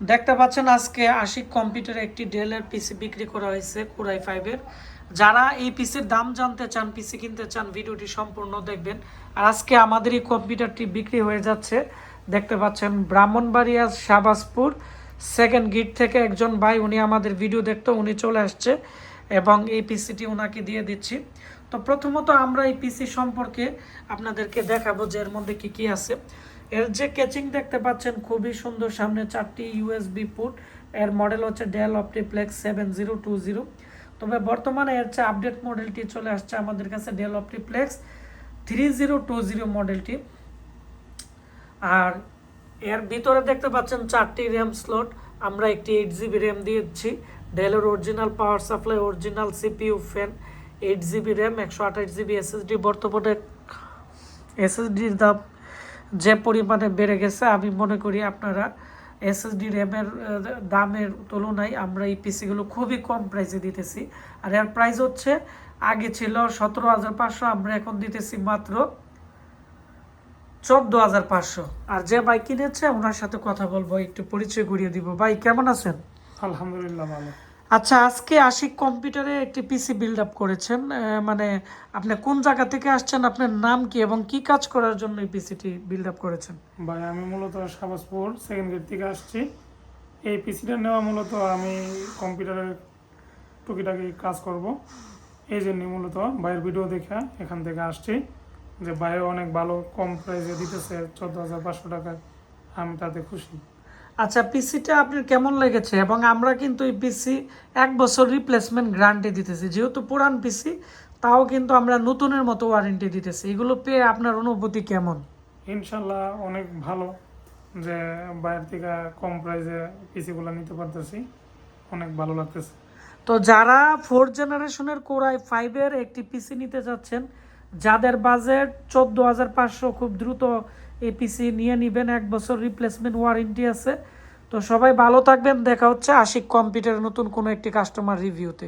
দেখতে পাচ্ছেন আজকে আশিক কম্পিউটার একটি ডেলের পিসি বিক্রি করা হয়েছে কুরাই ফাইভের। যারা এই পিসির দাম জানতে চান, পিসি কিনতে চান, ভিডিওটি সম্পূর্ণ দেখবেন। আর আজকে আমাদের এই কম্পিউটারটি বিক্রি হয়ে যাচ্ছে। দেখতে পাচ্ছেন ব্রাহ্মণবাড়িয়া, শাহবাজপুর সেকেন্ড গিট থেকে একজন ভাই, উনি আমাদের ভিডিও দেখতো, উনি চলে আসছে এবং এই পিসিটি ওনাকে দিয়ে দিচ্ছি। তো প্রথমত আমরা এই পিসি সম্পর্কে আপনাদেরকে দেখাবো যে এর মধ্যে কি কি আছে। এর যে কেচিং দেখতে পাচ্ছেন, খুবই সুন্দর সামনে চারটি ইউএসবি পুট এর মডেল হচ্ছে Dell OptiPlex seven zero two zero তবে বর্তমানে এর যে আপডেট মডেলটি চলে আসছে আমাদের কাছে Dell OptiPlex three zero two zero মডেলটি আর এর ভিতরে দেখতে পাচ্ছেন চারটি র্যাম স্লট আমরা একটি এইট জিবি র্যাম দিয়েছি ডেলের original power supply original CPU fan eight GB RAM একশো আঠাশ জিবি এসএসডি বর্তমানে এসএসডির দাম যে পরিমাণে বেড়ে গেছে, আমি মনে করি আপনারা এসএসডি র্যামের দামের তুলনায় আমরা এই পিসিগুলো খুবই কম প্রাইসে দিতেছি। আর এর প্রাইস হচ্ছে, আগে ছিল সতেরো হাজার পাঁচশো, আমরা এখন দিতেছি মাত্র চোদ্দ হাজার পাঁচশো। আর যে বাইক কিনেছে, ওনার সাথে কথা বলব, একটু পরিচয় করিয়ে দিব। ভাই, কেমন আছেন? আলহামদুলিল্লাহ, ভালো। আচ্ছা আজকে আশিক কম্পিউটারে একটি পিসি বিল্ড আপ করেছেন মানে আপনি কোন জায়গা থেকে আসছেন, আপনার নাম কি এবং কি কাজ করার জন্য এই পিসিটি বিল্ড আপ করেছেন? ভাই, আমি মূলত শাহবাজপুর সেকেন্ড গেট থেকে আসছি। এই পিসিটা নেওয়া মূলত আমি কম্পিউটারের টুকিটাকি কাজ করব। এই জন্যই মূলত ভাইয়ের ভিডিও দেখে এখান থেকে আসছি যে ভাইও অনেক ভালো কম প্রাইসে দিতেছে, চোদ্দ হাজার পাঁচশো টাকায়। আমি তাতে খুশি। আচ্ছা পিসিটা আপনার কেমন লেগেছে? এবং আমরা কিন্তু এই পিসি এক বছর রিপ্লেসমেন্ট গ্যারান্টি দিতেছি। যেহেতু পুরান পিসি তাও কিন্তু আমরা নতুনের মতো ওয়ারেন্টি দিতেছি। এগুলো পেয়ে আপনার অনুভূতি কেমন? ইনশাল্লাহ অনেক ভালো যে বাইরের থেকে কম প্রাইসে পিসিগুলো নিতে পারতেছি। অনেক ভালো লাগতেছে। তো যারা ফোর জেনারেশনের কোরাই ফাইভের একটি পিসি নিতে চাচ্ছেন যাদের বাজেট চোদ্দ হাজার পাঁচশো খুব দ্রুত এই পিসি নিয়ে নেবেন, এক বছর রিপ্লেসমেন্ট ওয়ারেন্টি আছে। তো সবাই ভালো থাকবেন। দেখা হচ্ছে আশিক কম্পিউটারের নতুন কোনো একটি কাস্টমার রিভিউতে